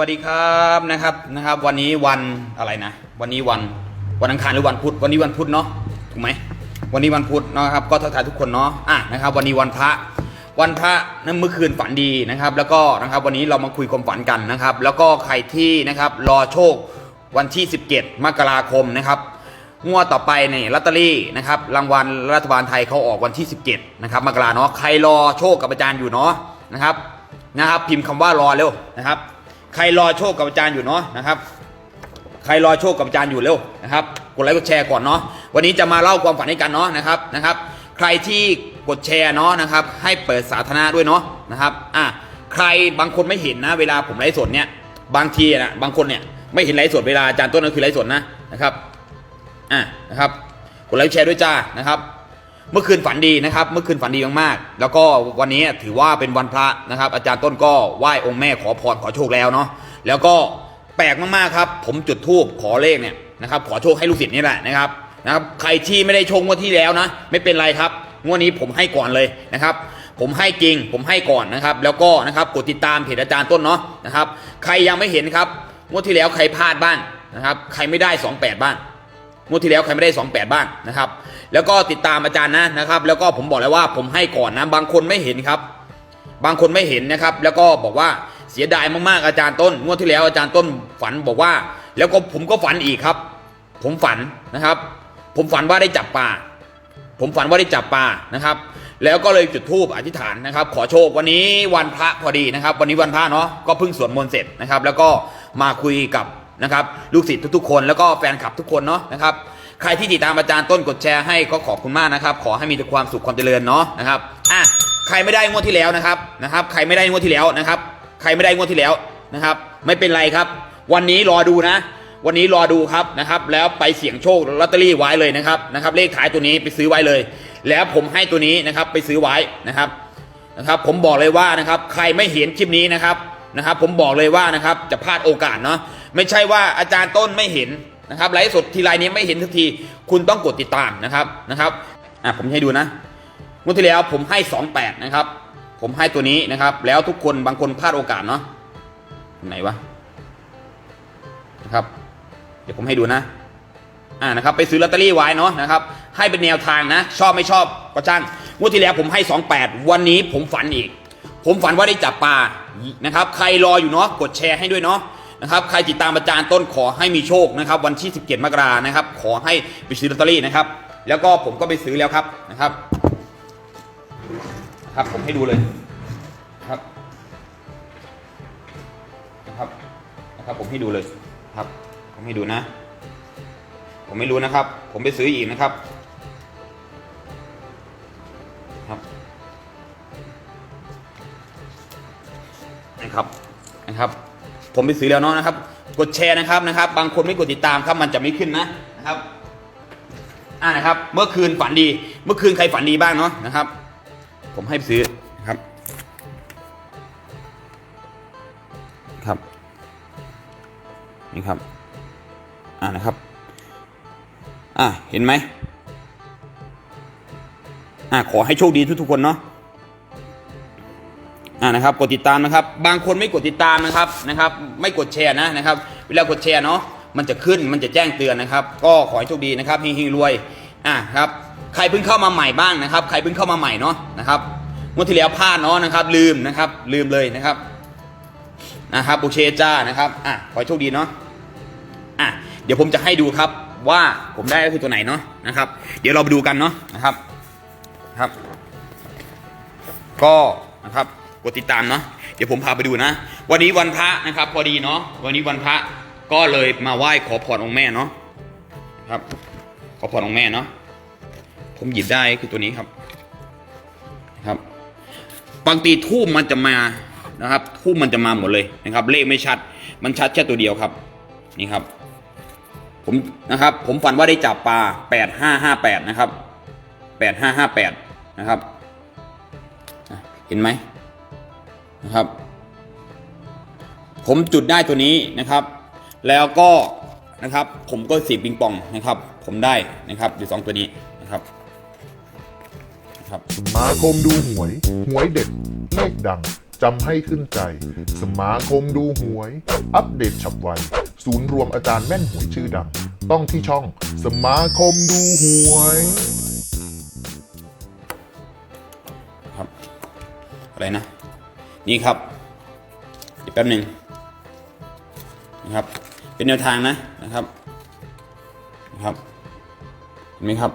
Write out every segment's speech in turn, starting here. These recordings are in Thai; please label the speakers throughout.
Speaker 1: วัสดีครับนะครับนะครับ วันนี้วันอะไรนะ วันนี้วันวันอังคารหรือวันพุธวันนี้วันพุธเนาะถูกไหมวันนี้วันพุธเนาะครับ ก็ทักทายทุกคนเนาะอะนะครับ วันนี้วันพระวันพระนั้นเมื่อคืนฝันดีนะครับ แล้วก็นะครับวันนี้เรามาคุยความฝันกันนะครับ แล้วก็ใครที่นะครับรอโชควันที่ 17 มกราคมนะครับงวดต่อไปเนี่ยลอตเตอรี่นะครับรางวัลรัฐบาลไทยเขาออกวันที่ 17นะครับมกราเนาะใครรอโชคกับอาจารย์อยู่เนาะนะครับนะครับ พิมพ์คำว่ารอเร็วนะครับ ใครรอโชคกับอาจารย์อยู่เนาะนะครับ ใครรอโชคกับอาจารย์อยู่เร็วนะครับ กดไลค์กดแชร์ก่อนเนาะ วันนี้จะมาเล่าความฝันให้กันเนาะนะครับนะครับ ใครที่กดแชร์เนาะนะครับ ให้เปิดสาธารณะด้วยเนาะนะครับ อะใครบางคนไม่เห็นนะ เวลาผมไลฟ์สดเนี่ย บางทีนะบางคนเนี่ยไม่เห็นไลฟ์สดเวลาอาจารย์ต้นก็คือไลฟ์สดนะนะครับ อะนะครับ กดไลค์แชร์ด้วยจ้านะครับ เมื่อคืนฝันดีนะครับ เมื่อคืนฝันดีมากๆ แล้วก็วันนี้ถือว่าเป็นวันพระนะครับ อาจารย์ต้นก็ไหว้องค์แม่ขอพรขอโชคแล้วเนาะ แล้วก็แปลกมากๆครับ ผมจุดธูปขอเลขเนี่ยนะครับขอโชคให้ลูกศิษย์นี่แหละนะครับนะครับ ใครที่ไม่ได้ชงวดที่แล้วนะ ไม่เป็นไรครับงวดนี้ผมให้ก่อนเลยนะครับ ผมให้จริง ผมให้ก่อนนะครับ แล้วก็นะครับกดติดตามเพจอาจารย์ต้นเนาะนะครับ ใครยังไม่เห็นครับงวดที่แล้วใครพลาดบ้างนะครับ ใครไม่ได้ 28 บ้างงวดที่แล้วใครไม่ได้ 28 บ้างนะครับ แล้วก็ติดตามอาจารย์นะนะครับ แล้วก็ผมบอกแล้วว่าผมให้ก่อนนะ บางคนไม่เห็นครับ บางคนไม่เห็นนะครับ แล้วก็บอกว่าเสียดายมากๆอาจารย์ต้นงวดที่แล้วอาจารย์ต้นฝันบอกว่า แล้วก็ผมก็ฝันอีกครับ ผมฝันนะครับ ผมฝันว่าได้จับปลาผมฝันว่าได้จับปลานะครับ แล้วก็เลยจุดธูปอธิษฐานนะครับ ขอโชควันนี้วันพระพอดีนะครับ วันนี้วันพระเนาะก็เพิ่งสวดมนต์เสร็จนะครับ แล้วก็มาคุยกับนะครับ ลูกศิษย์ทุกๆคน แล้วก็แฟนคลับทุกคนเนาะนะครับ ใครที่ติดตามอาจารย์ต้นกดแชร์ให้ก็ขอบคุณมากนะครับ ขอให้มีแต่ความสุขความเจริญเนาะนะครับอะใครไม่ได้งวดที่แล้วนะครับนะครับ ใครไม่ได้งวดที่แล้วนะครับ ใครไม่ได้งวดที่แล้วนะครับ ไม่เป็นไรครับ วันนี้รอดูนะ วันนี้รอดูครับนะครับ แล้วไปเสี่ยงโชคลอตเตอรี่ไว้เลยนะครับนะครับ เลขท้ายตัวนี้ไปซื้อไว้เลย แล้วผมให้ตัวนี้นะครับไปซื้อไว้นะครับนะครับ ผมบอกเลยว่านะครับ ใครไม่เห็นคลิปนี้นะครับนะครับ ผมบอกเลยว่านะครับจะพลาดโอกาสเนาะไม่ใช่ว่าอาจารย์ต้นไม่เห็น นะครับไลฟ์สดทีไรนี้ไม่เห็นทุกที คุณต้องกดติดตามนะครับนะครับอะผมให้ดูนะงวดที่แล้วผมให้ 28 นะครับ ผมให้ตัวนี้นะครับ แล้วทุกคนบางคนพลาดโอกาสเนาะไหนวะนะครับ เดี๋ยวผมให้ดูนะอ่านะครับไปซื้อลอตเตอรี่ไว้เนาะนะครับให้เป็นแนวทางนะ ชอบไม่ชอบก็ช่างงวดที่แล้วผมให้ 28 วันนี้ผมฝันอีก ผมฝันว่าได้จับปลานะครับ ใครรออยู่เนาะกดแชร์ให้ด้วยเนาะ นะครับใครติดตามอาจารย์ต้นขอให้มีโชคนะครับวันที่ 17 มกรานะครับ ขอให้ไปซื้อลอตเตอรี่นะครับ แล้วก็ผมก็ไปซื้อแล้วครับนะครับครับผมให้ดูเลยครับนะครับนะครับผมให้ดูเลยครับ ผมให้ดูนะ ผมไม่รู้นะครับ ผมไปซื้ออีกนะครับครับนะครับนะครับ ผมไปซื้อแล้วเนาะนะครับ กดแชร์นะครับนะครับ บางคนไม่กดติดตามครับมันจะไม่ขึ้นนะนะครับอ่านะครับ เมื่อคืนฝันดี เมื่อคืนใครฝันดีบ้างเนาะนะครับ ผมให้ซื้อครับ ครับนี่ครับ อ่านะครับ อ่าเห็นไหมอ่าขอให้โชคดีทุกๆคนเนาะ อ่านะครับกดติดตามนะครับ บางคนไม่กดติดตามนะครับนะครับ ไม่กดแชร์นะนะครับ เวลากดแชร์เนาะมันจะขึ้นมันจะแจ้งเตือนนะครับ ก็ขอให้โชคดีนะครับเฮงๆรวยอ่าครับใครเพิ่งเข้ามาใหม่บ้างนะครับ ใครเพิ่งเข้ามาใหม่เนาะนะครับงวดที่แล้วพลาดเนาะนะครับ ลืมนะครับ ลืมเลยนะครับนะครับโอเคจ้านะครับอะขอให้โชคดีเนาะอะเดี๋ยวผมจะให้ดูครับว่าผมได้ก็คือตัวไหนเนาะนะครับ เดี๋ยวเราไปดูกันเนาะนะครับครับ ก็นะครับ กดติดตามเนาะเดี๋ยวผมพาไปดูนะ วันนี้วันพระนะครับ พอดีเนาะวันนี้วันพระก็เลยมาไหว้ขอพรองค์แม่เนาะครับ ขอพรองค์แม่เนาะผมหยิบได้คือตัวนี้ครับครับบางทีทูบมันจะมานะครับคู่มันจะมาหมดเลยนะครับ เลขไม่ชัด มันชัดแค่ตัวเดียวครับ นี่ครับ ผมนะครับ ผมฝันว่าได้จับปลาแปดห้าห้าแปดนะครับแปดห้าห้าแปดนะครับ เห็นไหม นะครับ ผมจุดได้ตัวนี้นะครับ แล้วก็นะครับ ผมก็สีปิงปองนะครับ ผมได้นะครับอยู่สองตัวนี้นะครับนะครับ
Speaker 2: สมาคมดูหวย หวยเด็ดเลขดังจำให้ขึ้นใจ สมาคมดูหวย อัปเดตฉับไว ศูนย์รวมอาจารย์แม่นหวยชื่อดัง ต้องที่ช่อง สมาคมดูหวย
Speaker 1: ครับอะไรนะ นี่ครับเดี๋ยวแป๊บหนึ่งนะครับ เป็นแนวทางนะนะครับนะครับเห็นไหมครับ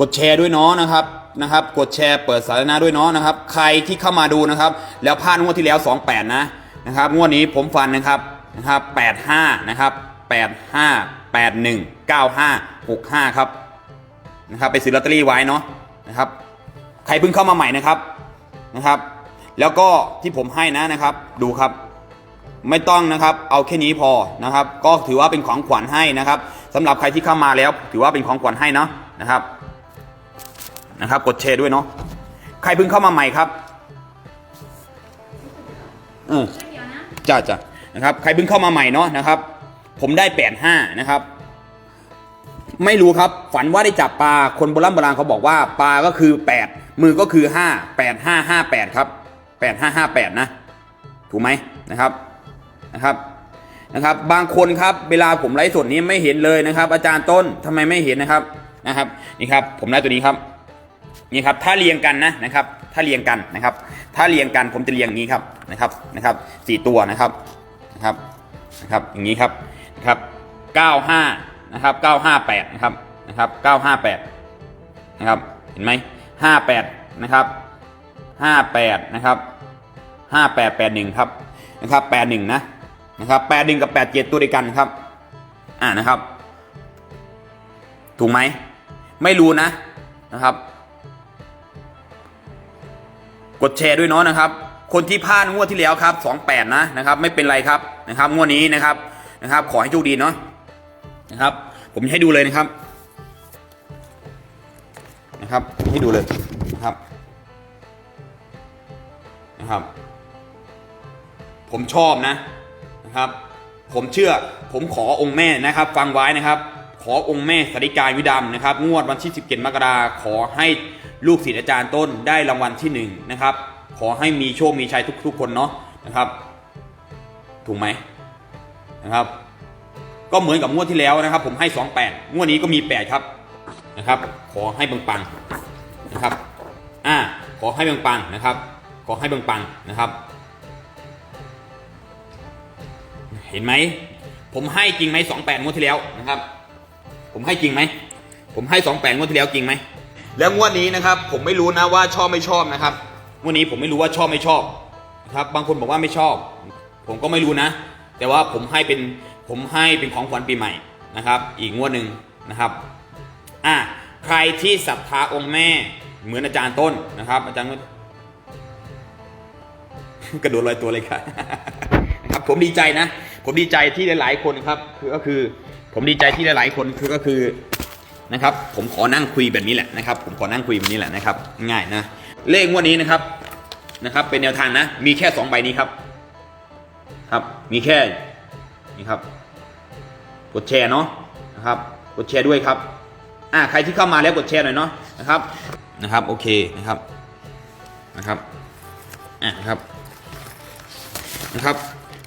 Speaker 1: กดแชร์ด้วยเนาะนะครับนะครับ กดแชร์เปิดสาธารณะด้วยเนาะนะครับ ใครที่เข้ามาดูนะครับ แล้วพลาดงวดที่แล้ว 28 นะนะครับงวดนี้ผมฟันนะครับนะครับ 85 นะครับ 85 81 95 65 ครับนะครับไปซื้อลอตเตอรี่ไว้เนาะนะครับ ใครเพิ่งเข้ามาใหม่นะครับนะครับ แล้วก็ที่ผมให้นะนะครับ ดูครับ ไม่ต้องนะครับ เอาแค่นี้พอนะครับ ก็ถือว่าเป็นของขวัญให้นะครับสำหรับใครที่เข้ามาแล้ว ถือว่าเป็นของขวัญให้เนาะนะครับ นะครับ กดแชร์ด้วยเนาะใครเพิ่งเข้ามาใหม่ครับเออจ้าจ้านะครับ ใครเพิ่งเข้ามาใหม่เนาะนะครับ ผมได้แปดห้านะครับไม่รู้ครับ ฝันว่าได้จับปลาคนโบราณโบราณเขาบอกว่าปลาก็คือแปดมือก็คือห้าแปดห้าห้าแปดครับ แปดห้าห้าแปดนะ ถูกไหมนะครับนะครับนะครับ บางคนครับเวลาผมไลฟ์สดนี้ไม่เห็นเลยนะครับ อาจารย์ต้นทำไมไม่เห็นนะครับนะครับนี่ครับผมได้ตัวนี้ครับนี่ครับถ้าเรียงกันนะนะครับ ถ้าเรียงกันนะครับ ถ้าเรียงกันผมจะเรียงงนี้ครับนะครับนะครับสี่ตัวนะครับนะครับนะครับอย่างนี้ครับนะครับเก้าห้านะครับเก้าห้าแปดนะครับนะครับเก้าห้าแปดนะครับเห็นไหมห้าแปดนะครับ ห้าแปดนะครับห้าแปดแปดหนึ่งครับนะครับแปดหนึ่งนะนะครับแปดหนึ่งกับแปดเจ็ดตัวเดียวกันครับอ่านะครับ ถูกไหมไม่รู้นะนะครับ กดแชร์ด้วยเนาะนะครับ คนที่พลาดงวดที่แล้วครับ28นะนะครับไม่เป็นไรครับนะครับงวดนี้นะครับนะครับ ขอให้โชคดีเนาะนะครับ ผมให้ดูเลยนะครับนะครับ ให้ดูเลย นะครับ ผมชอบนะนะครับ ผมเชื่อผมขอองค์แม่นะครับ ฟังไว้นะครับ ขอองค์แม่สริการวิดำนะครับ งวดวันที่ 17 มกราขอให้ลูกศิษย์อาจารย์ต้นได้รางวัลที่หนึ่งนะครับ ขอให้มีโชคมีชัยทุกๆคนเนาะนะครับ ถูกไหมนะครับ ก็เหมือนกับงวดที่แล้วนะครับ ผมให้ 28 งวดนี้ก็มี 8 ครับนะครับ ขอให้ปังๆนะครับ อ่า ขอให้ปังๆนะครับ ขอให้ปังๆนะครับ เห็นไหม ผมให้จริงไหมสองแปดงวดที่แล้วนะครับ ผมให้จริงไหม ผมให้สองแปดงวดที่แล้วจริงไหม แล้วงวดนี้นะครับ ผมไม่รู้นะว่าชอบไม่ชอบนะครับงวดนี้ผมไม่รู้ว่าชอบไม่ชอบนะครับ บางคนบอกว่าไม่ชอบ ผมก็ไม่รู้นะ แต่ว่าผมให้เป็นผมให้เป็นของขวัญปีใหม่นะครับ อีกงวดหนึ่งนะครับอะใครที่ศรัทธาองค์แม่เหมือนอาจารย์ต้นนะครับ อาจารย์ กระโดดลอยตัวเลยครับนะครับผมดีใจนะ ผมดีใจที่หลาย ๆ คนครับ คือก็คือผมดีใจที่หลาย ๆ คนคือก็คือนะครับ ผมขอนั่งคุยแบบนี้แหละนะครับ ผมขอนั่งคุยแบบนี้แหละนะครับ ง่ายนะ เลขงวดนี้นะครับนะครับ เป็นแนวทางนะ มีแค่สองใบนี้ครับ ครับ มีแค่นี่ครับ กดแชร์เนาะนะครับ กดแชร์ด้วยครับอ่าใครที่เข้ามาแล้วกดแชร์หน่อยเนาะนะครับนะครับ โอเคนะครับนะครับอ่านะครับ นะครับ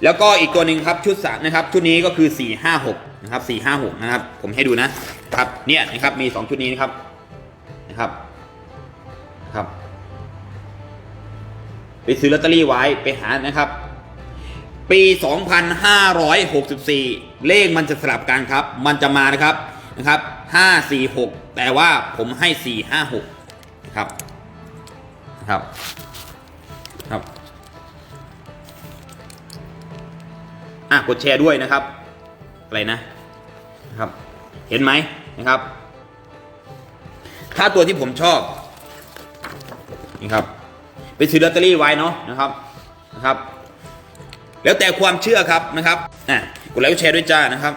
Speaker 1: แล้วก็อีกตัวหนึ่งครับชุดสามนะครับชุดนี้ก็คือสี่ห้าหกนะครับสี่ห้าหกนะครับผมให้ดูนะครับเนี่ยนะครับมีสองชุดนี้นะครับนะครับนะครับไปซื้อลอตเตอรี่ไว้ไปหานะครับ ปี 2564 เลขมันจะสลับกันครับ มันจะมานะครับนะครับ 546 แต่ว่าผมให้ 456นะครับนะครับครับ อะกดแชร์ด้วยนะครับ อะไรนะนะครับ เห็นไหมนะครับ ถ้าตัวที่ผมชอบนี่ครับไปซื้อลอตเตอรี่ไว้เนาะนะครับนะครับ แล้วแต่ความเชื่อครับนะครับอะกดไลค์แชร์ด้วยจ้านะครับ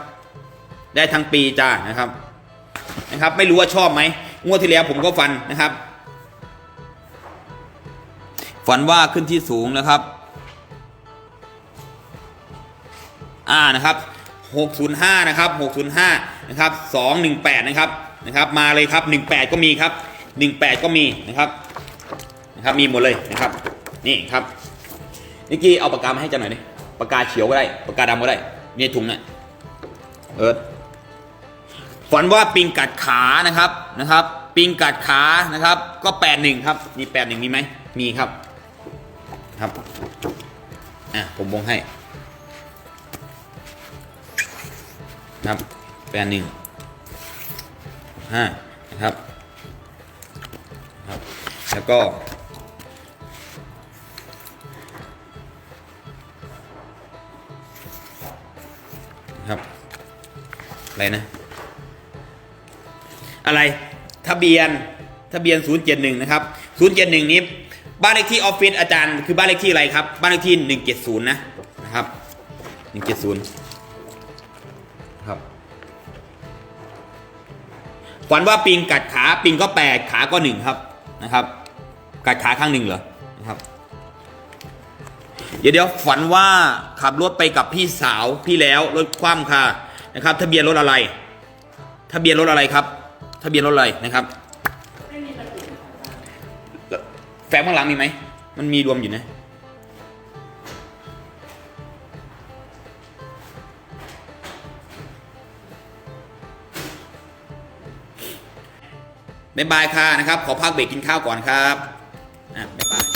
Speaker 1: ได้ทั้งปีจ้านะครับนะครับ ไม่รู้ว่าชอบไหมงวดที่แล้วผมก็ฟันนะครับ ฝันว่าขึ้นที่สูงนะครับ อ่านะครับ605นะครับ605นะครับ218นะครับนะครับ มาเลยครับ 18 ก็มีครับ 18 ก็มีนะครับนะครับมีหมดเลยนะครับ นี่ครับนิกกี้เอาปากกามาให้จังหน่อยดิปากกาเขียวก็ได้ปากกาดำก็ได้นี่ถุงน่ะเอิร์ธฝันว่าปิงกัดขานะครับนะครับ ปิงกัดขานะครับ ก็81ครับมี81มีไหมมีครับครับอะผมวงให้ ครับแปดหนึ่งห้านะครับครับ แล้วก็ครับอะไรนะ อะไรทะเบียนทะเบียน 071 นะครับ 071 นี้ บ้านเลขที่ออฟฟิศอาจารย์ คือบ้านเลขที่อะไรครับ บ้านเลขที่ 170 นะ นะครับ 170 ฝันว่าปิงกัดขาปิงก็แปดขาก็หนึ่งครับนะครับ กัดขาข้างหนึ่งเหรอนะครับ เดี๋ยวเดี๋ยวฝันว่าขับรถไปกับพี่สาวพี่แล้วรถคว่ำค่ะนะครับ ทะเบียนรถอะไร ทะเบียนรถอะไรครับ ทะเบียนรถอะไรนะครับแฟ้มข้างหลังมีไหมมันมีรวมอยู่นะ บ๊ายบายค่ะนะครับ ขอพักเบรกกินข้าวก่อนครับอะบ๊ายบาย